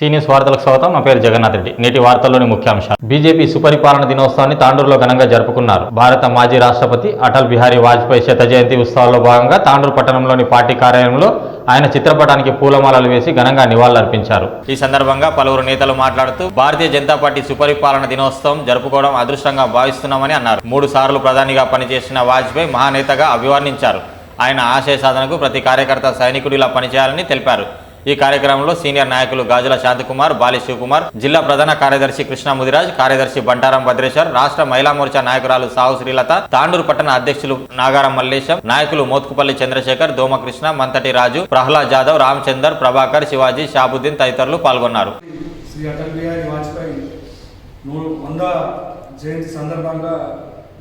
Seniors వార్తలకు స్వాగతం. నా పేరు జగన్నాథ్ రెడ్డి. నేటి వార్తల్లోని ముఖ్యాంశాలు. బీజేపీ సుపరిపాలన దినోత్సవాన్ని తాండూరులో ఘనంగా జరుపుకున్నారు. భారత మాజీ రాష్ట్రపతి అటల్ బిహారీ వాజ్పేయి శత జయంతి ఉత్సవాల్లో భాగంగా తాండూరు పట్టణంలోని పార్టీ కార్యాలయంలో ఆయన చిత్రపటానికి పూలమాలలు వేసి ఘనంగా నివాళులర్పించారు. ఈ సందర్భంగా పలువురు నేతలు మాట్లాడుతూ భారతీయ జనతా పార్టీ సుపరిపాలన దినోత్సవం జరుపుకోవడం అదృష్టంగా భావిస్తున్నామని అన్నారు. మూడు సార్లు ప్రధానిగా పనిచేసిన వాజ్పేయి మహానేతగా అభివర్ణించారు. ఆయన ఆశయ సాధనకు ప్రతి కార్యకర్త సైనికుడిలా పనిచేయాలని తెలిపారు. ఈ కార్యక్రమంలో సీనియర్ నాయకులు గాజుల శాంతికుమార్ బాలి శివకుమార్ జిల్లా ప్రధాన కార్యదర్శి కృష్ణ ముదిరాజ్ కార్యదర్శి బంటారం భద్రేశ్వర్ రాష్ట్ర మహిళా మోర్చా నాయకురాలు సావు శ్రీలత తాండూరు పట్టణ అధ్యక్షులు నాగారం మల్లేశం నాయకులు మోత్కుపల్లి చంద్రశేఖర్ దోమకృష్ణ మంతటి రాజు ప్రహ్లాద్ జాదవ్ రామచందర్ ప్రభాకర్ శివాజీ షాబుద్దీన్ తదితరులు పాల్గొన్నారు. శ్రీ అటల్ బిహారీ వాజ్పేయి నూరు వంద జయంతి సందర్భంగా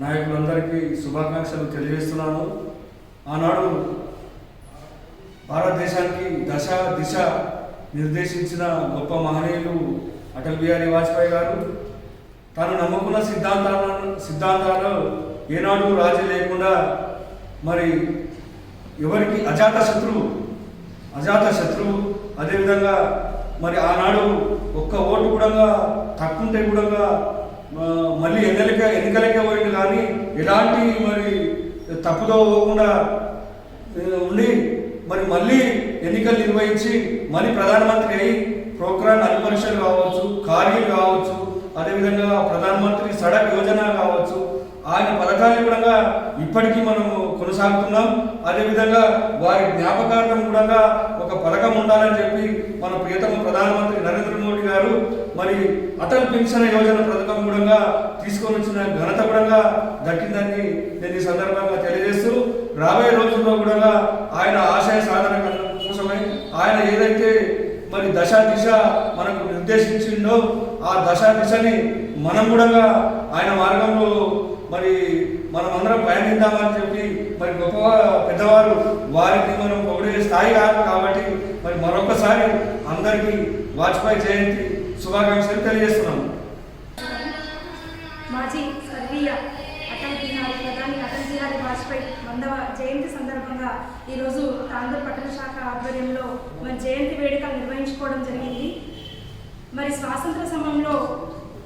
నాయకులందరికీ శుభాకాంక్షలు తెలియజేస్తున్నాను. ఆనాడు భారతదేశానికి దశ దిశ నిర్దేశించిన గొప్ప మహనీయులు అటల్ బిహారీ వాజ్పేయి గారు. తాను నమ్ముకున్న సిద్ధాంతాలను సిద్ధాంతాలు ఏనాడు రాజీ లేకుండా మరి ఎవరికి అజాత శత్రువు అజాత శత్రువు అదేవిధంగా మరి ఆనాడు ఒక్క ఓటు కూడా తక్కువంటే కూడా మళ్ళీ ఎన్నిక ఎన్నికలకే పోయింది కానీ ఎలాంటి మరి తప్పుదో పోకుండా ఉండి మరి మళ్ళీ ఎన్నికలు నిర్వహించి మళ్ళీ ప్రధానమంత్రి అయి ప్రోగ్రామ్ అన్ని కావచ్చు కార్గిల్ కావచ్చు అదేవిధంగా ప్రధానమంత్రి సడక్ యోజన కావచ్చు ఆయన పథకాలు కూడా ఇప్పటికీ మనం కొనసాగుతున్నాం. అదేవిధంగా వారి జ్ఞాపకార్థం కూడా ఒక పథకం ఉండాలని చెప్పి మన ప్రియతమ ప్రధానమంత్రి నరేంద్ర మోడీ గారు మరి అటల్ పెన్షన్ యోజన పథకం కూడా తీసుకొని వచ్చిన ఘనత కూడా దక్కిందని నేను ఈ సందర్భంగా తెలియజేస్తూ రాబోయే రోజుల్లో కూడా ఆయన ఆశయ సాధన కోసమై ఆయన ఏదైతే మరి దశ దిశ మనకు నిర్దేశించిందో ఆ దశ దిశని మనం కూడా ఆయన మార్గంలో మరి మనం అందరం పయనిద్దామని చెప్పి మరి గొప్ప పెద్దవారు వారిని మనం పొగిడే స్థాయి కాదు కాబట్టి మరి మరొకసారి అందరికీ వాజ్పేయి జయంతి శుభాకాంక్షలు తెలియజేస్తున్నాము మాజీ స్వర్గీయ అటల్ బిహారీ ప్రధాని అటల్ బిహారీ వాజ్పేయి వందవ జయంతి సందర్భంగా ఈరోజు ఆంధ్ర పట్టణ శాఖ ఆధ్వర్యంలో మరి జయంతి వేడుకలు నిర్వహించుకోవడం జరిగింది. మరి స్వాతంత్ర సమయంలో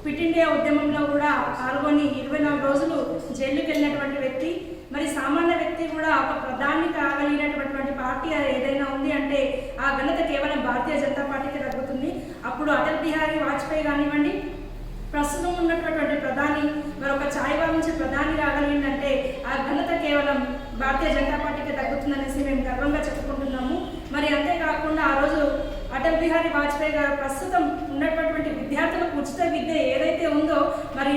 క్విట్ ఇండియా ఉద్యమంలో కూడా పాల్గొని ఇరవై నాలుగు రోజులు జైలుకి వెళ్ళినటువంటి వ్యక్తి మరి సామాన్య వ్యక్తి కూడా ఒక ప్రధాని కాగలిగినటువంటి పార్టీ అది ఏదైనా ఉంది అంటే ఆ ఘనత కేవలం భారతీయ జనతా పార్టీకి తగ్గుతుంది. అప్పుడు అటల్ బిహారీ వాజ్పేయి కానివ్వండి ప్రస్తుతం ఉన్నటువంటి ప్రధాని మరి ఒక ఛాయ్ నుంచి ప్రధాని రాగలిగిందంటే ఆ భారతీయ జనతా పార్టీకి తగ్గుతుందనేసి మేము గర్వంగా చెప్పుకుంటున్నాము. మరి అంతేకాకుండా ఆ రోజు అటల్ బిహారీ వాజ్పేయి గారు ప్రస్తుతం ఉన్నటువంటి విద్యార్థులకు ఉచిత విద్య ఏదైతే ఉందో మరి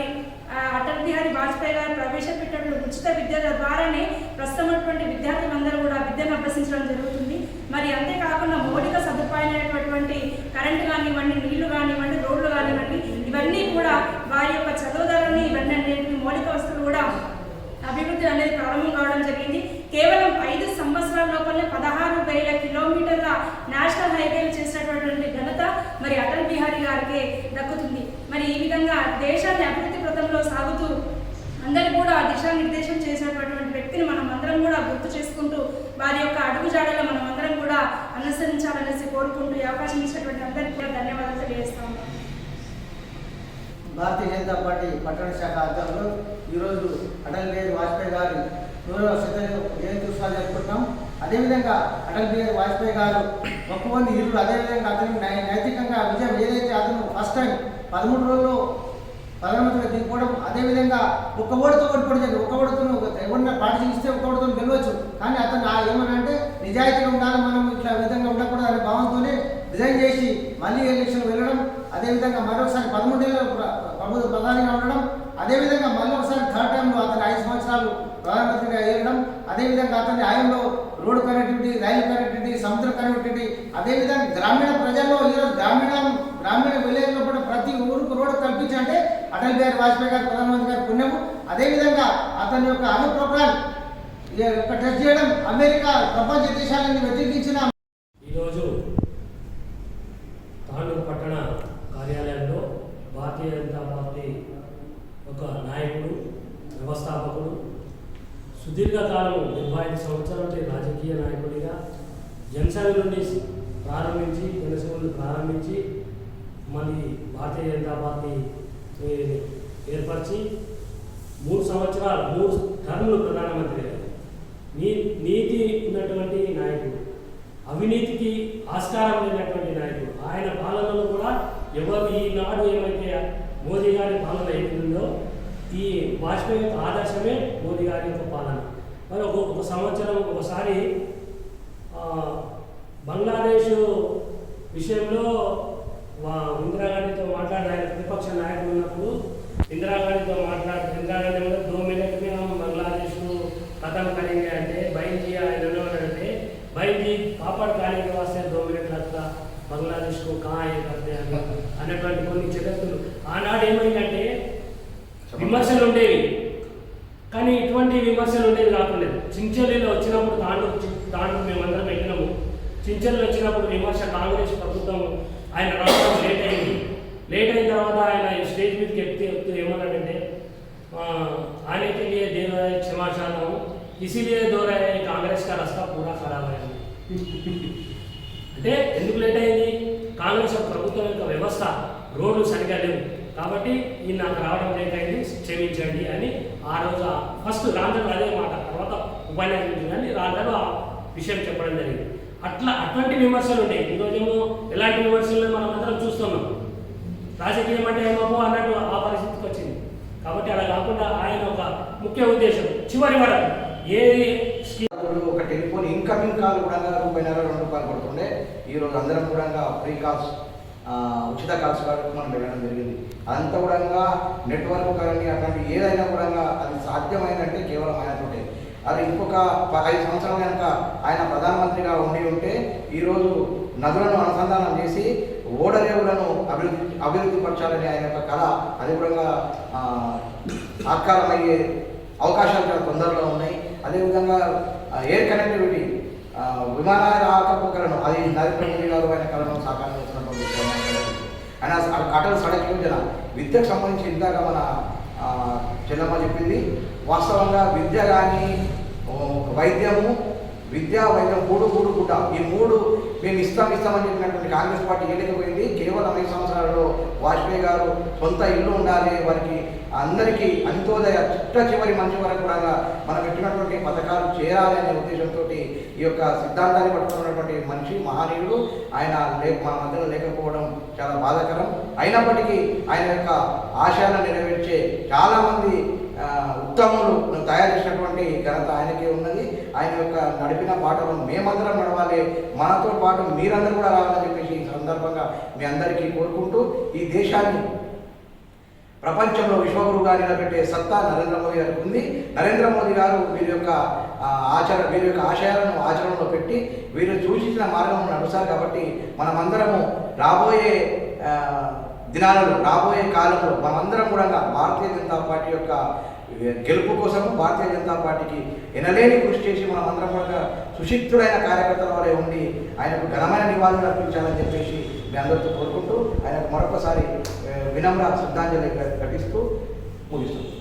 అటల్ బిహారీ వాజ్పేయి గారు ప్రవేశపెట్టినటువంటి ఉచిత విద్య ద్వారానే ప్రస్తుతం ఉన్నటువంటి విద్యార్థులందరూ కూడా విద్యను అభ్యసించడం జరుగుతుంది. మరి అంతేకాకుండా మౌలిక సదుపాయాలైనటువంటి కరెంటు కానివ్వండి నీళ్ళు కానివ్వండి రోడ్లు కానివ్వండి ఇవన్నీ కూడా వారి యొక్క చదువుదారుని ఇవన్నీ అన్నింటినీ మౌలిక వస్తువులు అభివృద్ధి అనేది ప్రారంభం కావడం జరిగింది. కేవలం ఐదు సంవత్సరాల లోపలనే పదహారు వేల కిలోమీటర్ల నేషనల్ హైవేలు చేసినటువంటి ఘనత మరి అటల్ బిహారీ గారికి దక్కుతుంది. మరి ఈ విధంగా దేశాన్ని అభివృద్ధి పథంలో సాగుతూ అందరూ కూడా దిశానిర్దేశం చేసినటువంటి వ్యక్తిని మనం అందరం కూడా గుర్తు చేసుకుంటూ వారి యొక్క అడుగుజాడలో మనం అందరం కూడా అనుసరించాలనేసి కోరుకుంటూ అవకాశం ఇచ్చినటువంటి అందరికీ కూడా ధన్యవాదాలు తెలియజేస్తాము భారతీయ జనతా పార్టీ పట్టణ శాఖ ఆధ్వర్యంలో ఈరోజు అటల్ బిహారీ వాజ్పేయి గారి నూరవ శతాబ్ది జయంతి ఉత్సవాలు జరుపుకుంటున్నాం. అదేవిధంగా అటల్ బిహారీ వాజ్పేయి గారు గొప్ప మంది ఇల్లు అదేవిధంగా అతనికి నై- నైతికంగా విజయం ఏదైతే అతను ఫస్ట్ టైం పదమూడు రోజుల్లో ప్రధానమంత్రిగా దిగిపోవడం అదేవిధంగా ఒక్క ఓడితో ఓడిపోవడం ఒక్క ఓడితో ఎవరిన పార్టీ ఇస్తే ఒక్క ఓడితో గెలవచ్చు. కానీ అతను ఆ అంటే నిజాయితీగా ఉండాలి మనం ఇట్లా విధంగా ఉండకూడదు అనే భావంతోనే రిజైన్ చేసి మళ్ళీ ఎలక్షన్ వెళ్ళడం అదేవిధంగా మరొకసారి పదమూడేళ్ళు ప్ర- ప్రభుత్వ ప్రధానిగా ఉండడం అదేవిధంగా మళ్ళీ ఒకసారి థర్డ్ టైంలో అతని ఐదు సంవత్సరాలు ప్రధానమంత్రిగా ఏరడం అదేవిధంగా అతని ఆయనలో రోడ్డు కనెక్టివిటీ రైలు కనెక్టివిటీ సముద్ర కనెక్టివిటీ అదేవిధంగా గ్రామీణ ప్రజల్లో ఈరోజు గ్రామీణ గ్రామీణ విలేజ్లో కూడా ప్రతి ఊరుకు రోడ్డు కల్పించాలంటే అటల్ బిహారీ వాజ్పేయి గారు ప్రధానమంత్రి గారి పుణ్యము. అదేవిధంగా అతని యొక్క అను ప్రోగ్రాం టెస్ట్ చేయడం అమెరికా ప్రపంచ దేశాలను వ్యతిరేకించిన ఈరోజు తాండూరు పట్టణ కార్యాలయంలో భారతీయ జనతా పార్టీ ఒక నాయకుడు వ్యవస్థాపకుడు సుదీర్ఘకాలం యాభై సంవత్సరాలు సంవత్సరాల రాజకీయ నాయకుడిగా జనసేన నుండి ప్రారంభించి జనసేన ప్రారంభించి మళ్ళీ భారతీయ జనతా పార్టీ ఏర్పరిచి మూడు సంవత్సరాలు మూడు టర్ములు ప్రధానమంత్రి నీ నీతి ఉన్నటువంటి నాయకుడు అవినీతికి ఆస్కారం లేనటువంటి నాయకుడు ఆయన పాలనలో కూడా ఎవరు ఈనాడు ఏమైతే మోదీ గారి పాలన ఏమిందో ఈ వాజ్పేయి యొక్క ఆదర్శమే మోదీ గారి యొక్క పాలన. మరి ఒక ఒక సంవత్సరం ఒకసారి బంగ్లాదేశ్ విషయంలో ఇందిరాగాంధీతో మాట్లాడిన ఆయన ప్రతిపక్ష నాయకులు ఉన్నప్పుడు ఇందిరాగాంధీతో మాట్లాడు ఇందిరాగాంధీ కూడా దో మినిట్ మీద బంగ్లాదేశ్ కథం కలిగి అంటే బయటి ఆయన అంటే బయటి కాపాడు కాలికి వస్తే దో మినిట్ అట్లా బంగ్లాదేశ్కు కాయ కర్తే అనేటువంటి కొన్ని చరిత్రలు ఆనాడు ఏమైందంటే విమర్శలు ఉండేవి కానీ ఇటువంటి విమర్శలు ఉండేవి రాకుండేది చించల్లిలో వచ్చినప్పుడు దాంట్లో దాంట్లో మేమందరం ఎక్కినాము. చించల్లి వచ్చినప్పుడు విమర్శ కాంగ్రెస్ ప్రభుత్వం ఆయన రావడం లేట్ అయింది. లేట్ అయిన తర్వాత ఆయన స్టేజ్ మీదకి ఎక్కి ఎక్కి ఏమన్నాడంటే ఆయనకి దేవాలయ క్షమాచారం ఇసిలియే ద్వారా కాంగ్రెస్ కా రస్తా పూరా ఖరాబ్ అయింది అంటే ఎందుకు లేట్ అయింది? కాంగ్రెస్ ప్రభుత్వం యొక్క వ్యవస్థ రోడ్లు సరిగా లేవు. కాబట్టి ఈ నాకు రావడం లేట్ అయింది క్షమించండి అని ఆ రోజు ఫస్ట్ రాందరూ అదే మాట తర్వాత ఉపన్యాసం కానీ రాందరూ ఆ విషయం చెప్పడం జరిగింది. అట్లా అటువంటి విమర్శలు ఉంటాయి. ఈరోజేమో ఎలాంటి విమర్శలు మనం అందరం చూస్తున్నాం. రాజకీయం అంటే ఏమో అన్నట్టు ఆ పరిస్థితికి వచ్చింది. కాబట్టి అలా కాకుండా ఆయన ఒక ముఖ్య ఉద్దేశం. చివరి వరకు ఏ అప్పుడు ఒక టెలిఫోన్ ఇన్కమింగ్ కాల్ కూడా రూపాయిన్నర రెండు రూపాయలు పడుతుండే. ఈ రోజు అందరం కూడా ఫ్రీ కాల్స్ ఉచిత కాల్స్ మనం వెళ్ళడం జరిగింది. అదంతా కూడా నెట్వర్క్ కానీ అట్లాంటి ఏదైనా కూడా అది సాధ్యమైందంటే కేవలం ఆయనతోటే అది ఇంకొక ఐదు సంవత్సరాలు కనుక ఆయన ప్రధానమంత్రిగా ఉండి ఉంటే ఈరోజు నదులను అనుసంధానం చేసి ఓడరేవులను అభివృద్ధి అభివృద్ధి పరచాలని ఆయన యొక్క కళ అదేవిధంగా ఆకారమయ్యే అవకాశాలు చాలా తొందరలో ఉన్నాయి. అదేవిధంగా ఎయిర్ కనెక్టివిటీ ఆ, విమానాల రాకపోకలను అది నరేంద్ర మోడీ గారు ఆయన కళను ఆయన అటల్ సడక్ యోజన విద్యకు సంబంధించి ఇందాక మన చిన్నమ్మ చెల్లమ్మ చెప్పింది వాస్తవంగా విద్య కానీ వైద్యము విద్య వైద్యం మూడు మూడు గుడ్డ ఈ మూడు మేము ఇస్తాం ఇస్తామని చెప్పినటువంటి కాంగ్రెస్ పార్టీ ఏలేకపోయింది కేవలం ఐదు సంవత్సరాలలో వాజ్పేయి గారు సొంత ఇల్లు ఉండాలి వారికి అందరికీ అంత్యోదయ చిట్ట చివరి మంచి వరకు కూడా మనం పెట్టినటువంటి పథకాలు చేరాలి అనే ఉద్దేశంతో ఈ యొక్క సిద్ధాంతాన్ని పట్టుకున్నటువంటి మనిషి మహనీయుడు. ఆయన లే మన మధ్యలో లేకపోవడం చాలా బాధాకరం. అయినప్పటికీ ఆయన యొక్క ఆశయాలను నెరవేర్చే చాలామంది ఉత్తములు తయారు చేసినటువంటి ఘనత ఆయనకే ఉన్నది. ఆయన యొక్క నడిపిన పాటలు మేమందరం నడవాలి. మనతో పాటు మీరందరూ కూడా రావాలని చెప్పేసి ఈ సందర్భంగా మీ అందరికీ కోరుకుంటూ ఈ దేశాన్ని ప్రపంచంలో విశ్వగురుగా నిలబెట్టే సత్తా నరేంద్ర మోదీ గారికి ఉంది. నరేంద్ర మోదీ గారు వీరి యొక్క ఆచార వీరి యొక్క ఆశయాలను ఆచరణలో పెట్టి వీరు సూచించిన మార్గం నడుస్తారు కాబట్టి మనమందరము రాబోయే దినాలలో రాబోయే కాలంలో మనమందరం కూడా భారతీయ జనతా పార్టీ యొక్క గెలుపు కోసం భారతీయ జనతా పార్టీకి ఎనలేని కృషి చేసి మనమందరం కూడా సుశిక్తుడైన కార్యకర్తల వారే ఉండి ఆయనకు ఘనమైన నివాళులు అర్పించాలని చెప్పేసి మీ అందరితో కోరుకుంటూ ఆయనకు మరొకసారి వినమ్ర శ్రద్ధాంజలి ఘటిస్తూ ముగిస్తుంది